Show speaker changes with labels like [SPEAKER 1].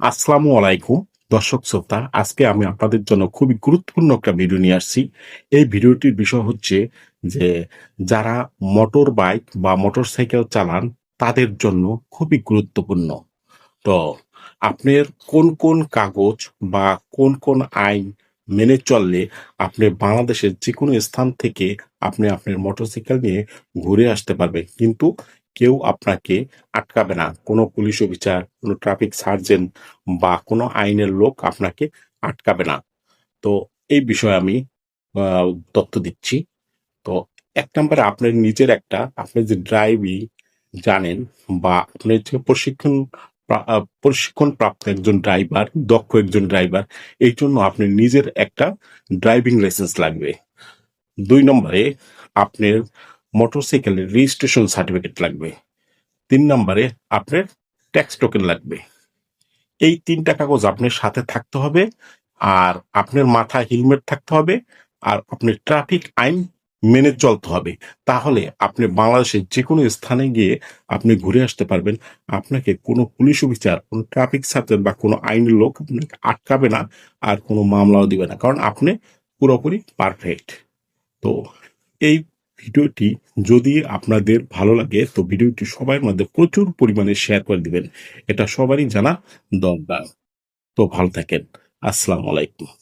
[SPEAKER 1] আসসালামু আলাইকুম, দর্শক শ্রোতা। আজকে আমি আপনাদের জন্য খুবই গুরুত্বপূর্ণ একটা ভিডিও নিয়ে আসছি। এই ভিডিওটির বিষয় হচ্ছে যে, যারা মোটর বাইক বা মোটর সাইকেল চালান, তাদের জন্য খুবই গুরুত্বপূর্ণ। তো, আপনার কোন কোন কাগজ বা কোন কোন আইন মেনে চললে আপনি বাংলাদেশের যে কোনো স্থান থেকে আপনি আপনার মোটরসাইকেল নিয়ে ঘুরে আসতে পারবেন। কিন্তু কেউ আপনাকে আটকাবে না। কোনো পুলিশ অফিসার, কোনো ট্রাফিক সার্জেন্ট বা কোনো আইনের লোক আপনাকে আটকাবে না। তো এই বিষয়ে আমি তথ্য দিচ্ছি। তো এক নম্বরে আপনার নিজের একটা, আপনি যে ড্রাইভিং জানেন বা আপনি যে প্রশিক্ষণ প্রা- প্রশিক্ষণ প্রাপ্ত একজন ড্রাইভার, দক্ষ একজন ড্রাইভার, এই জন্য আপনি নিজের একটা ড্রাইভিং লাইসেন্স লাগবে। দুই নম্বরে, আপনার মোটরসাইকেলের রেজিস্ট্রেশন সার্টিফিকেট লাগবে। তিন নম্বরে আপনার ট্যাক্স টোকেন লাগবে। এই তিনটা কাগজ আপনার সাথে থাকতে হবে, আর আপনার মাথায় হেলমেট থাকতে হবে, আর আপনার ট্রাফিক আইন মেনে চলতে হবে। তাহলে আপনি বাংলাদেশের যে কোনো স্থানে গিয়ে আপনি ঘুরে আসতে পারবেন। আপনাকে কোনো পুলিশ অফিসার, কোনো ট্রাফিক সার্জন বা কোনো আইনের লোক আপনাকে আটকাবে না, আর কোনো মামলাও দিবে না, কারণ আপনি পুরোপুরি পারফেক্ট তো এই ভিডিওটি যদি আপনাদের ভালো লাগে, তো ভিডিওটি সবার মধ্যে প্রচুর পরিমাণে শেয়ার করে দিবেন। এটা সবারই জানা দরকার। তো ভালো থাকেন। আসসালামু আলাইকুম।